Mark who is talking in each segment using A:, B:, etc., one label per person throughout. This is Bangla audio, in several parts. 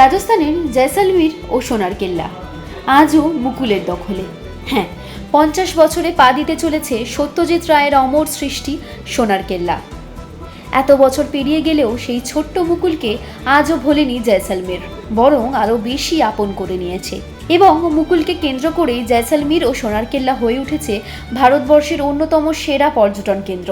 A: রাজস্থানের জয়সালমীর ও সোনার কেল্লা। আজও মুকুলের দখলে। হ্যাঁ পঞ্চাশ বছরে পা দিতে চলেছে সত্যজিৎ রায়ের অমর সৃষ্টি সোনার কেল্লা। এত বছর পেরিয়ে গেলেও সেই ছোট্ট মুকুলকে আজও ভোলেনি জয়সালমীর, বরং আরও বেশি আপন করে নিয়েছে। এবং মুকুলকে কেন্দ্র করেই জয়সালমীর ও সোনার কেল্লা হয়ে উঠেছে ভারতবর্ষের অন্যতম সেরা পর্যটন কেন্দ্র,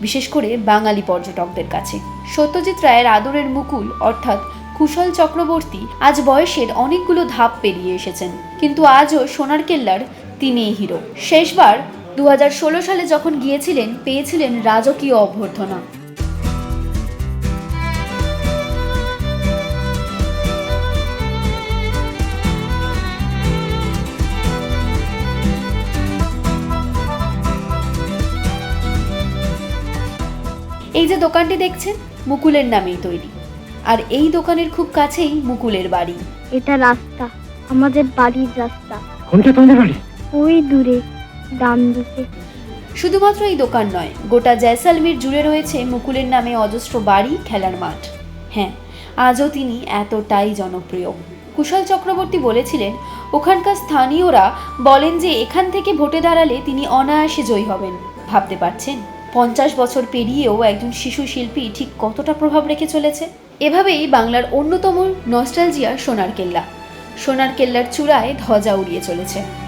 A: বিশেষ করে বাঙালি পর্যটকদের কাছে। সত্যজিৎ রায়ের আদরের মুকুল, অর্থাৎ কুশল চক্রবর্তী আজ বয়সের অনেকগুলো ধাপ পেরিয়ে এসেছেন। কিন্তু আজও সোনার কেল্লার তিনি হিরো। শেষবার দু হাজার ষোলো সালে যখন গিয়েছিলেন, পেয়েছিলেন রাজকীয় অভ্যর্থনা। এই যে দোকানটি দেখছেন, মুকুলের নামেই তৈরি। আর এই দোকানের খুব কাছেই মুকুলের বাড়ি।
B: এটা রাস্তা আমাদের বাড়ির রাস্তা।
C: কোনটা তোমাদের বাড়ি?
B: ওই দূরে ডান দিকে।
A: শুধুমাত্র এই দোকান নয় গোটা জয়সালমীর জুড়ে রয়েছে মুকুলের নামে অজস্র বাড়ি খেলার মাঠ। হ্যাঁ আজও তিনি এতটাই জনপ্রিয়। কুশল চক্রবর্তী বলেছিলেন ওখানকার স্থানীয়রা বলেন যে এখান থেকে ভোটে দাঁড়ালে তিনি অনায়াসে জয়ী হবেন। ভাবতে পারছেন? পঞ্চাশ বছর পেরিয়েও একজন শিশু শিল্পী ঠিক কতটা প্রভাব রেখে চলেছে? এভাবেই বাংলার অন্যতম নস্টালজিয়া সোনার কেল্লা। সোনার কেল্লার চূড়ায় ধ্বজা উড়িয়ে চলেছে।